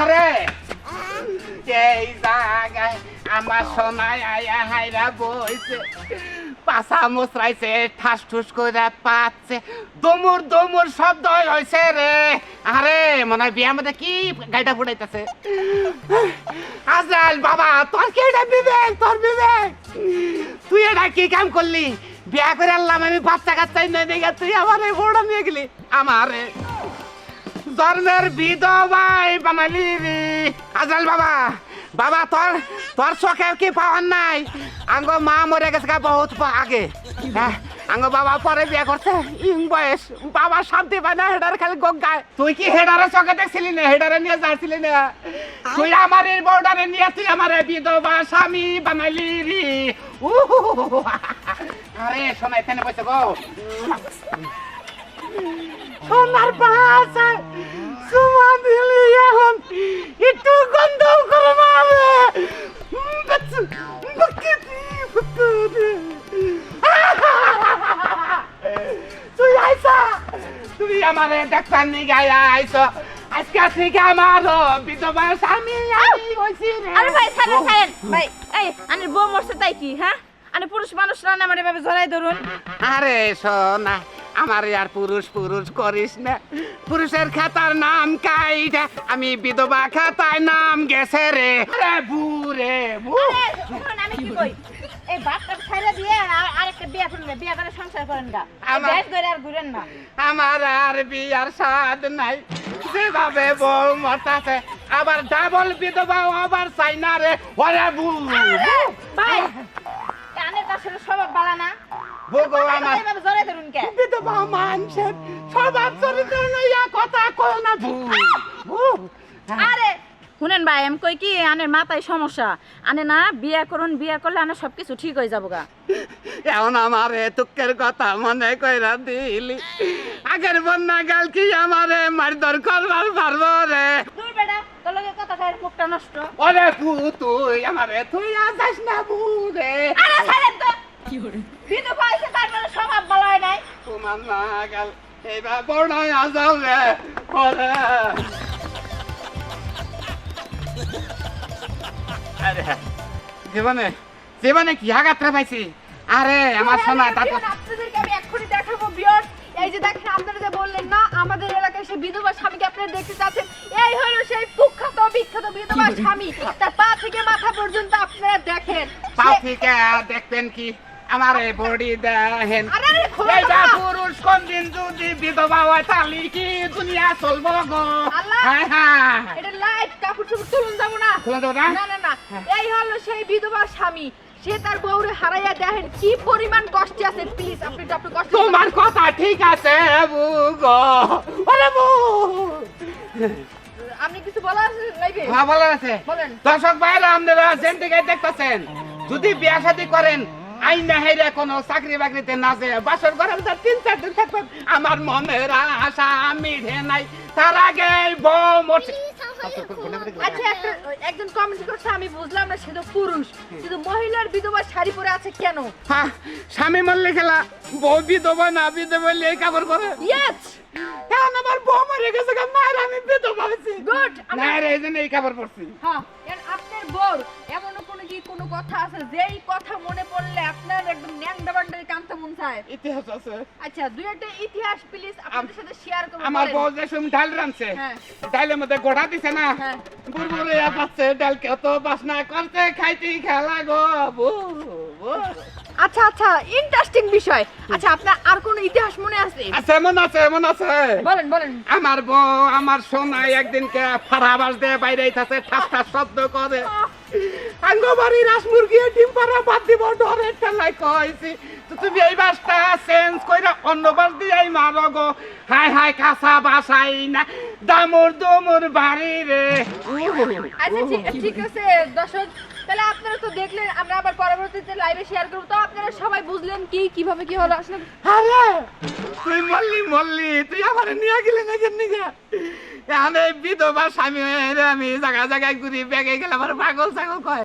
আরে! এই জায়গায় আমার সোনায় আয়া হাইরা বইছে পাশা মুসরাইছে, ঠাস ঠুস করে পাচ্ছে, দমুর দমুর শব্দ হয়েছে রে। আরে, মনে হয় মধ্যে কি গাড়িটা ফুটাইতেছে? আজরাল বাবা, তোর কি এটা বিবেক? তোর বিবেক? তুই এটা কি কাম করলি? বিয়া করে আনলাম, আমি বাচ্চা কাচ্চাই নয় তুই আমার এই বড় নিয়ে গেলি। আমারে। জন্মের বিধবাই বানালি রে আজরাল বাবা বাবা তোর তোর চোখে কি পাওয়ার নাই? আঙ্গ মা মরে গেছে গা বহুত আগে। হ্যাঁ, আঙ্গ বাবা পরে বিয়ে করছে। ইং বয়স বাবা শান্তি পায় না হেডার খালি গঙ্গায় তুই কি হেডারে চোখে দেখছিলি না? হেডারে নিয়ে যাচ্ছিলি না? তুই আমার এই বর্ডারে নিয়ে তুই আমার বিধবা স্বামী বানালি রে। আরে শোনা এখানে বসে গো। সোনার বাসা সুমা দিলি এখন একটু গন্ধ করে মারে বাচ্চু বকেতি ফুতুরে তুই আইসা তুই আমারে ডাক্তার নিয়ে গায়া আইসো। আজকে থেকে আমার বিধবা স্বামী আমি হইছি রে। আরে ভাই ছাড়েন ছাড়েন। ভাই এই আনের বউ মরছে তাই কি হ্যাঁ? আনে পুরুষ মানুষ রান আমার এভাবে জড়াই ধরুন? আরে সোনা আমার আর পুরুষ পুরুষ করিস না। পুরুষের খাতার নাম কাইটা আমি বিধবা খাতায় নাম গেছে রে। আরে বুরে বু। আরে, শুনুন, আমি কি কই? এই বাপটা ছেড়ে দিয়ে আর আরেকটা বিয়ে করুন বিয়ে করে সংসার করেন গা। দেশ ধরে আর ঘুরেন না। আমার আর বিয়ার স্বাদ নাই। যেভাবে বউ মতাছে আবার ডাবল বিধবা আবার চাই না রে। ওরে বু। ভাই আনের কাছে স্বভাব বাড়া না। বুগো আমার এভাবে জড়াই ধরুন কে বিধবা মানুষের স্বভাব চরিত্র লইয়া কথা কয় না আরে শুনেন ভাই আমি কই কি আনের মাথায় সমস্যা। আনে না বিয়ে করুন বিয়ে করলে আনে সবকিছু ঠিক হয়ে যাব গা এখন আমার তুকের কথা মনে কইরা দিলি। আগের বন্যা গাল কি আমারে মারধর করবার পারব রে। দূর বেটা তোর লগে কথা কয় মুখটা নষ্ট। ওরে পু তুই আমারে তুই আসাস না বু আরে ছাড়েন তো! কি তারপরে স্বভাব ভালো হয় নাই। তোমার না গাল এইবার বড়াই আসাও রে আরে জীবনে জীবনে কি আঘাতটা পাইছি? আরে আমার সোনা তা তো আপনাদেরকে আমি এক্ষুনি দেখাবো বিয়র এই যে দেখেন আপনারা যে বললেন না আমাদের এলাকায় সে বিধবা স্বামীকে আপনারা দেখতে চাচ্ছেন এই হলো সেই কুখ্যাত বিখ্যাত বিধবা স্বামী। তার পা থেকে মাথা পর্যন্ত আপনারা দেখেন। সে- থেকে দেখবেন কি? আমার এই বডি দেখেন আরে আরে খোলা এইটা পুরুষ কোন দিন যদি বিধবা হয় তাহলে কি দুনিয়া চলবো গো? হ্যাঁ হ্যাঁ। এটা লাইট কাপড় চোপড় তুলুন যাব না। খুলে দেবো না? না না না। এই হলো সেই বিধবা স্বামী। সে তার বউরে হারাইয়া দেখেন। কি পরিমাণ কষ্টে আছে প্লিজ আপনি কষ্ট তোমার কথা ঠিক আছে বু গো বু। আপনি কিছু বলার লাইবে হ্যাঁ ভালো আছে। বলেন। দর্শক ভাইরা আপনারা যেন থেকে দেখতেছেন। যদি বিয়া শাদী করেন আইন হেরে কোনো চাকরি বাকরিতে না যে বাসর ঘরের ভিতর তিন চার দিন থাকবেন আমার মনের আশা মিঠে নাই। তার আগে বউ মরছে। আচ্ছা একজন কমেন্ট করছে আমি বুঝলাম না সে তো পুরুষ। কিন্তু মহিলার বিধবা শাড়ি পরে আছে কেন? হ্যাঁ, স্বামী মল্লি খেলা বউ বিধবা না বিধবা কাপড় ইয়েস কারণ আমার বউ মরে গেছে আমি বিধবা হয়েছি। গুড না রে এই জন্য এই কাপড় পরছি। হ্যাঁ এর বউর এমনও কোনো কি কোনো কথা আছে যেই কথা মনে পড়লে আপনার একদম ন্যাংডা বান্ডারি মন চায় ইতিহাস আছে আচ্ছা দুই একটা ইতিহাস প্লিজ আপনাদের সাথে শেয়ার করুন আমার। বউ যে সুম ডাল রানছে হ্যাঁ। ডালের মধ্যে গোড়া দিছে না হ্যাঁ। বুড়বুড়ে পাচ্ছে ডাল কত বাসনা করতে খাইতে খেলা গো বউ। আচ্ছা আচ্ছা ইন্টারেস্টিং বিষয়। আচ্ছা আপনার আর কোনো ইতিহাস মনে আছে? আছে এমন আছে এমন আছে। বলেন বলেন। আমার বউ আমার সোনাই একদিনকে ফারাবাস দিয়ে বাইরে আইতাছে ঠাস ঠাস শব্দ করে। আঙ্গবাড়ি রাস মুরগি ডিম পাড়া বাদ দিব ডরে ঠেলাই কইছি। তো তুমি এই বাসটা চেঞ্জ কইরা অন্য বাস দিয়ে মারো গো। হাই হাই কাঁচা বাসাই না দামুর দুমুর বাড়ি রে। আচ্ছা ঠিক- ঠিক আছে দর্শক। তাহলে আপনারা তো দেখলেন, আমরা আবার পরবর্তীতে লাইভে শেয়ার করব। তো আপনারা সবাই বুঝলেন কি, কীভাবে কি হলো? আসলে আরে! তুই মল্লি মল্লি তুই আমার নিয়ে গেলে না কেন নিগা এই বিধবা স্বামী আমি জায়গা জায়গায় ঘুরি, ব্যাগে গেলে আমার পাগল ছাগল কয়?